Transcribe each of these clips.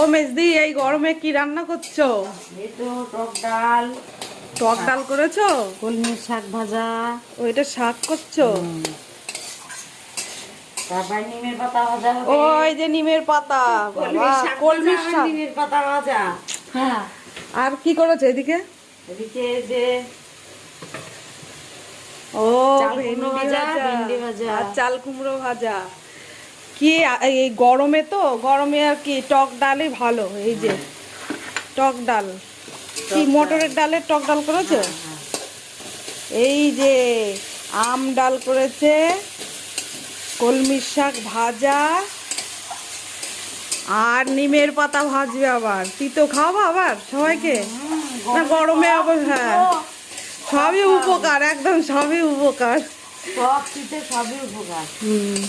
ও মেজদি এই গরমে কি রান্না করছ? এই তো টক ডাল। টক ডাল করেছ? কলমির শাক ভাজা। ওইটা শাক করছ? নিমের পাতা ওই যে নিমের পাতা। কলমির শাক নিমের পাতা ভাজা। হ্যাঁ। আর কি করেছ এদিকে? এদিকে যে ও ভেন্ডি ভাজা। আর চাল কুমড়ো ভাজা। কি এই গরমে তো গরমে আর কি টক ডালই ভালো এই যে টক ডাল। কি মটরের ডালের টক ডাল করেছ? এই যে আম ডাল করেছে কলমির শাক ভাজা আর নিমের পাতা ভাজবে আবার। তিতো খাওয়াবো আবার সবাইকে? না গরমে আবার হ্যাঁ। সবই উপকার একদম সবই উপকার। সব শীতে সবই উপকার। হুম।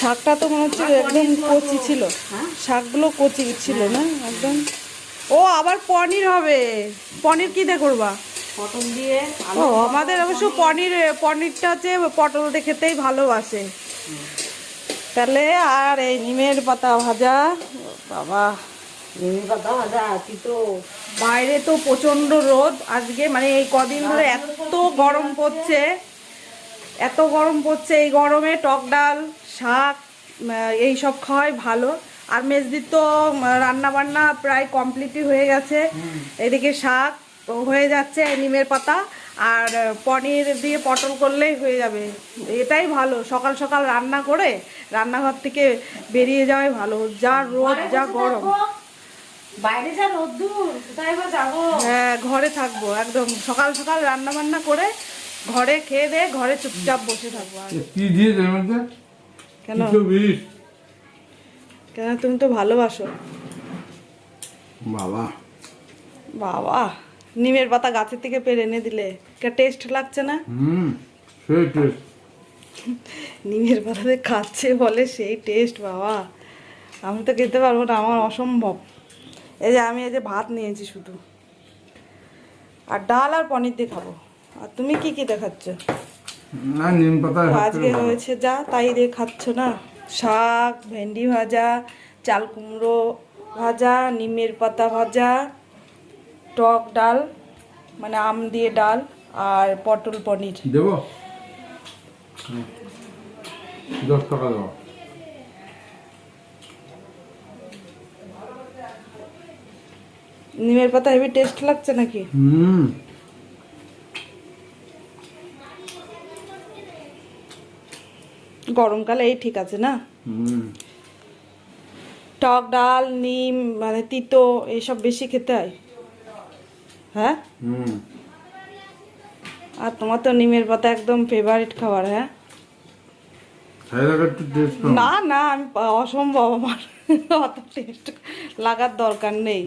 শাকটা তো মনে হচ্ছে একদম কচি ছিল। হ্যাঁ? শাকগুলো কচি ছিল না? একদম। ও আবার পনির হবে। পনির কি দিয়ে করবা? পটল দিয়ে ও আমাদের অবশ্য পনির পনিরটা হচ্ছে পটল দিয়ে খেতেই ভালোবাসে। তাহলে আর এই নিমের পাতা ভাজা বাবা। নিমের পাতা ভাজা বাইরে তো প্রচণ্ড রোদ। আজকে মানে এই কদিন ধরে এত গরম পড়ছে। এত গরম পড়ছে এই গরমে টক ডাল শাক এই সব খাওয়াই ভালো। আর মেজদির তো রান্না বান্না প্রায় কমপ্লিটই হয়ে গেছে। এদিকে শাক হয়ে যাচ্ছে নিমের পাতা আর পনির দিয়ে পটল করলেই হয়ে যাবে। এটাই ভালো সকাল সকাল রান্না করে রান্নাঘর থেকে বেরিয়ে যাওয়াই ভালো। যা রোদ যা গরম। বাইরে যা কোথায় হ্যাঁ ঘরে থাকব একদম। সকাল সকাল রান্না বান্না করে ঘরে খেয়ে দিয়ে ঘরে চুপচাপ বসে থাকব আর। কি দিয়েছে এর মধ্যে? কেন? কেন তুমি তো ভালোবাসো। বাবা। বাবা নিমের পাতা গাছের থেকে পেরে এনে দিলে। টেস্ট লাগছে না? হুম সেই টেস্ট নিমের পাতাতে খাচ্ছে বলে সেই টেস্ট বাবা। আমি তো খেতে পারব না আমার অসম্ভব। এই যে আমি এই যে ভাত নিয়েছি শুধু। আর ডাল আর পনির দিয়ে খাব। আর তুমি কি কি দেখাচ্ছ? না নিম পাতা আজকে হয়েছে যা তাই দিয়ে খাচ্ছ না? শাক ভেন্ডি ভাজা চাল কুমড়ো ভাজা নিমের পাতা ভাজা টক ডাল মানে আম দিয়ে ডাল আর পটল পনির। দেবো। দশ টাকা দেবো। নিমের পাতা হেভি টেস্ট লাগছে নাকি? হুম। গরমকালে এই ঠিক আছে না? টক ডাল নিম মানে তিতো এইসব বেশি খেতে হয়? হ্যাঁ? আর তোমার তো নিমের পাতা একদম ফেভারিট খাবার হ্যাঁ? না না আমি অসম্ভব আমার। অত টেস্ট লাগার দরকার নেই।